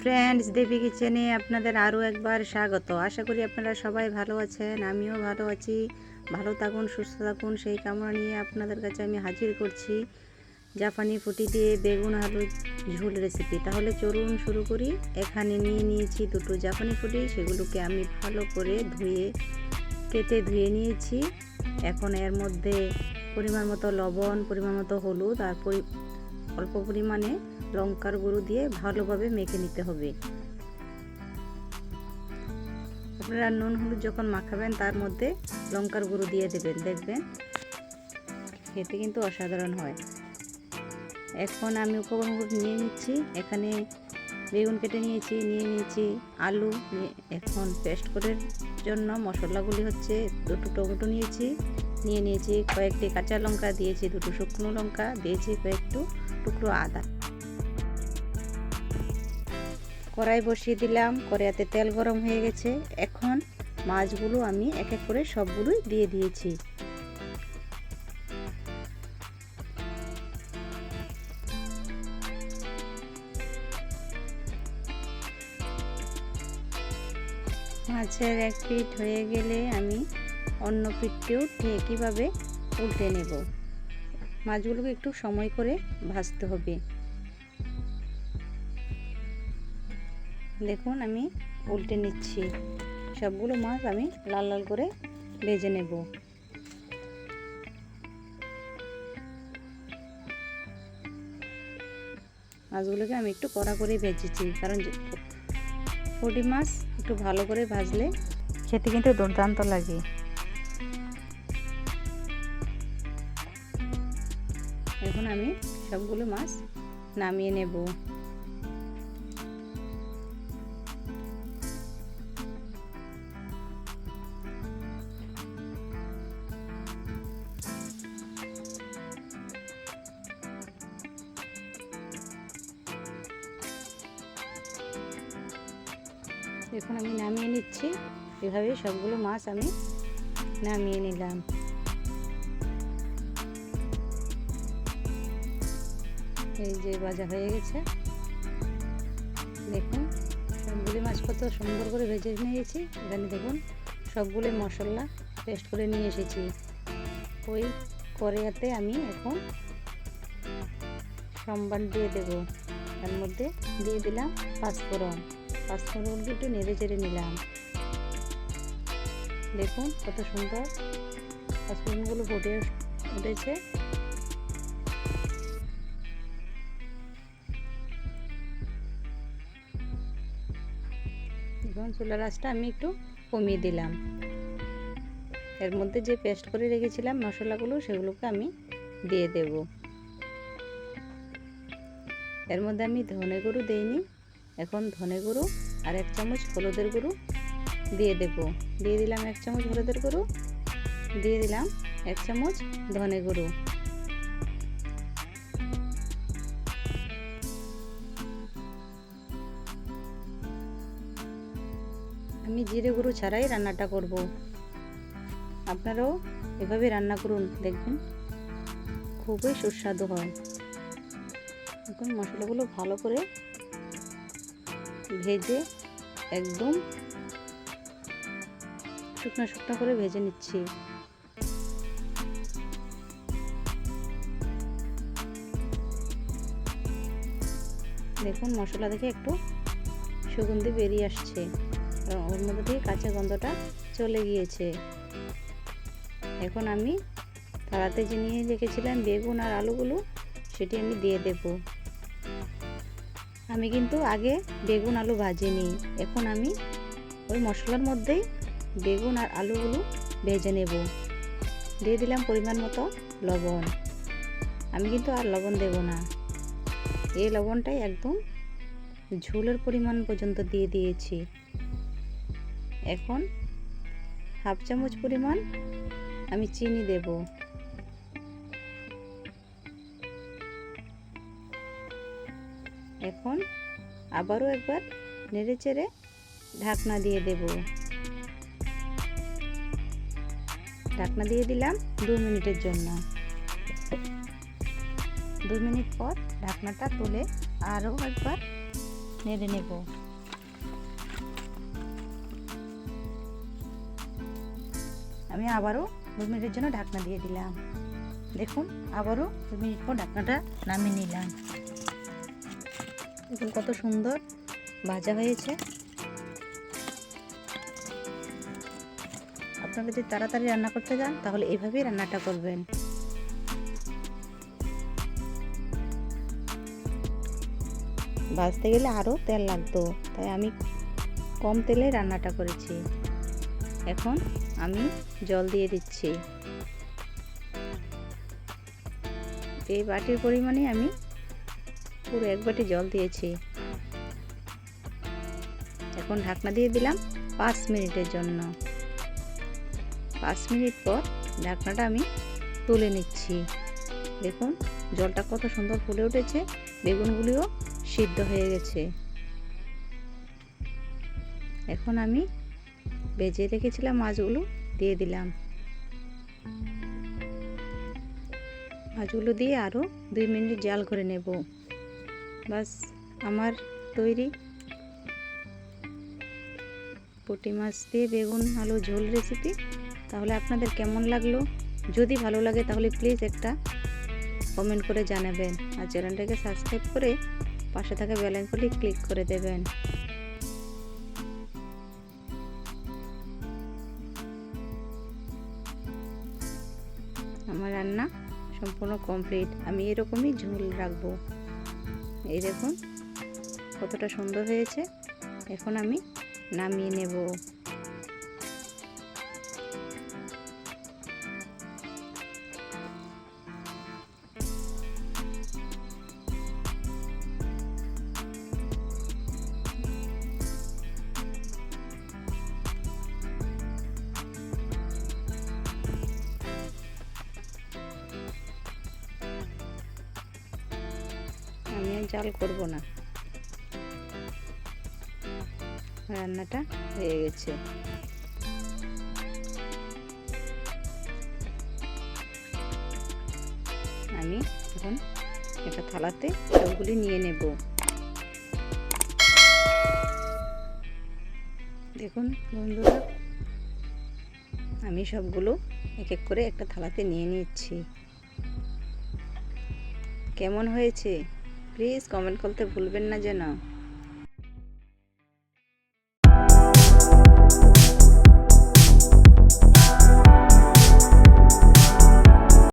Friends দেবী কিচেনে আপনাদের আরও একবার স্বাগত। আশা করি আপনারা সবাই ভালো আছেন, আমিও ভালো আছি। ভালো থাকুন, সুস্থ থাকুন, সেই কামনা নিয়ে আপনাদের কাছে আমি হাজির করছি জাপানি ফুটি দিয়ে বেগুন আলু ঝোল রেসিপি তাহলে চলুন শুরু করি। এখানে নিয়ে নিয়েছি দুটো জাপানি ফুটি, সেগুলোকে আমি ভালো করে ধুয়ে, কেটে ধুয়ে নিয়েছি। এখন এর মধ্যে পরিমাণ মতো লবণ, পরিমাণ মতো হলুদ আর অল্প পরিমাণে লঙ্কার গুঁড়ো দিয়ে ভালোভাবে মেখে নিতে হবে। আপনারা নুন হলুদ যখন মাখাবেন, তার মধ্যে লঙ্কার গুঁড়ো দিয়ে দেবেন। দেখবেন খেতে কিন্তু অসাধারণ হয়। এখন আমি উপকরণগুলো নিয়ে নিচ্ছি। এখানে বেগুন কেটে নিয়েছি, নিয়ে নিয়েছি আলু। এখন পেস্ট করার জন্য মশলাগুলি হচ্ছে দুটো টমেটো নিয়েছি। নিয়ে নিয়েছি কয়েকটি কাঁচা লঙ্কা, দিয়েছি দুটো শুকনো লঙ্কা, দিয়েছি কয়েকটু টুকরো আদা। কড়াই বসিয়ে দিলাম, কড়াইতে তেল গরম হয়ে গেছে। এখন মাছগুলো আমি এক এক করে সবগুলোই দিয়ে দিয়েছি। মাছের এক পিঠ হয়ে গেলে আমি অন্য পিঠটিও একইভাবে উল্টে নেব। মাছগুলোকে একটু সময় করে ভাজতে হবে। দেখুন, আমি উল্টে নিচ্ছি। সবগুলো মাছ আমি লাল লাল করে ভেজে নেব। মাছগুলোকে আমি একটু কড়া করে ভেজেছি, কারণ পুঁটি মাছ একটু ভালো করে ভাজলে খেতে কিন্তু দুর্দান্ত লাগে। এখন আমি সবগুলো মাছ নামিয়ে নেব। এখন আমি নামিয়ে নিচ্ছি। এভাবে সবগুলো মাছ আমি নামিয়ে নিলাম। এই যে ভাজা হয়ে গেছে। দেখুন সবগুলি মাছ কত সুন্দর করে ভেজে নিয়েছি। এখানে দেখুন, সবগুলো মশলা পেস্ট করে নিয়ে এসেছি। ওই কড়াইতে আমি এখন সম্বার দিয়ে দেব। তার মধ্যে দিয়ে দিলাম পাঁচফোড়ন। পাঁচফোড়ন দিয়ে একটু নেড়ে চেড়ে নিলাম। দেখুন, কত সুন্দর পাঁচফোড়নগুলো ফুটে উঠেছে। এখন চুলার আঁচটা আমি একটু কমিয়ে দিলাম। এর মধ্যে যে পেস্ট করে রেখেছিলাম মশলাগুলো, সেগুলোকে আমি দিয়ে দেব। এর মধ্যে আমি ধনে গুঁড়ো দিইনি। এখন ধনে গুঁড়ো আর এক চামচ হলুদের গুঁড়ো দিয়ে দেব। দিয়ে দিলাম এক চামচ হলুদের গুঁড়ো, দিয়ে দিলাম এক চামচ ধনে গুঁড়ো। আমি জিরে গুঁড়ো ছাড়াই রান্নাটা করব। আপনারাও এভাবে রান্না করুন, দেখবেন খুবই সুস্বাদু হয়। এখন মশলাগুলো ভালো করে ভেজে একদম শুকনো শুকনো করে ভেজে নিচ্ছি। দেখুন মশলা থেকে একটু সুগন্ধি বেরিয়ে আসছে। আর ওর মধ্যে দিয়ে কাঁচা গন্ধটা চলে গিয়েছে। এখন আমি তাড়াতে যে নিয়ে রেখেছিলাম বেগুন আর আলুগুলো, সেটি আমি দিয়ে দেব। আমি কিন্তু আগে বেগুন আলু ভাজিনি। এখন আমি ওই মশলার মধ্যেই বেগুন আর আলুগুলো ভেজে নেব। দিয়ে দিলাম পরিমাণ মতো লবণ। আমি কিন্তু আর লবণ দেব না। এই লবণটাই একদম ঝোলের পরিমাণ পর্যন্ত দিয়ে দিয়েছি। এখন হাফ চামচ পরিমাণ আমি চিনি দেব। এখন আবারও একবার নেড়ে চেড়ে ঢাকনা দিয়ে দেব। ঢাকনা দিয়ে দিলাম দু মিনিটের জন্য। দু মিনিট পর ঢাকনাটা তুলে আরও একবার নেড়ে নেব। আমি আবারও দু মিনিটের জন্য ঢাকনা দিয়ে দিলাম। দেখুন, আবারও দু মিনিট পর ঢাকনাটা নামিয়ে নিলাম। দেখুন কত সুন্দর ভাজা হয়েছে। আপনারা যদি তাড়াতাড়ি রান্না করতে যান, তাহলে এইভাবেই রান্নাটা করবেন। ভাজতে গেলে আরও তেল লাগতো, তাই আমি কম তেলে রান্নাটা করেছি। এখন আমি জল দিয়ে দিচ্ছি। এই বাটির পরিমাণে আমি পুরো এক বাটি জল দিয়েছি। এখন ঢাকনা দিয়ে দিলাম পাঁচ মিনিটের জন্য। পাঁচ মিনিট পর ঢাকনাটা আমি তুলে নিচ্ছি। দেখুন জলটা কত সুন্দর ফুলে উঠেছে, বেগুনগুলিও সিদ্ধ হয়ে গেছে। এখন আমি ভেজে রেখেছিলাম মাছগুলো, দিয়ে দিলাম। মাছগুলো দিয়ে আরও দুই মিনিট জাল করে নেব। বাস, আমার তৈরি। পুঁটি মাছ দিয়ে বেগুন, আলু, ঝোল রেসিপি তাহলে আপনাদের কেমন লাগল? যদি ভালো লাগে তাহলে প্লিজ একটা কমেন্ট করে জানাবেন। আর চ্যানেলটাকে সাবস্ক্রাইব করে পাশে থাকা বেল ক্লিক করে দেবেন। রান্না সম্পূর্ণ কমপ্লিট আমি এরকমই ঝোল রাখব। এই দেখুন, কতটা সুন্দর হয়েছে। এখন আমি নামিয়ে নেব। আমি জাল করব না। রান্নাটা হয়ে গেছে। আমি এখন একটা থালাতে সবগুলি নিয়ে নেব। দেখুন বন্ধুরা, আমি সবগুলো এক এক করে একটা থালাতে নিয়ে নিচ্ছি। কেমন হয়েছে? প্লিজ কমেন্ট করতে ভুলবেন না যেন।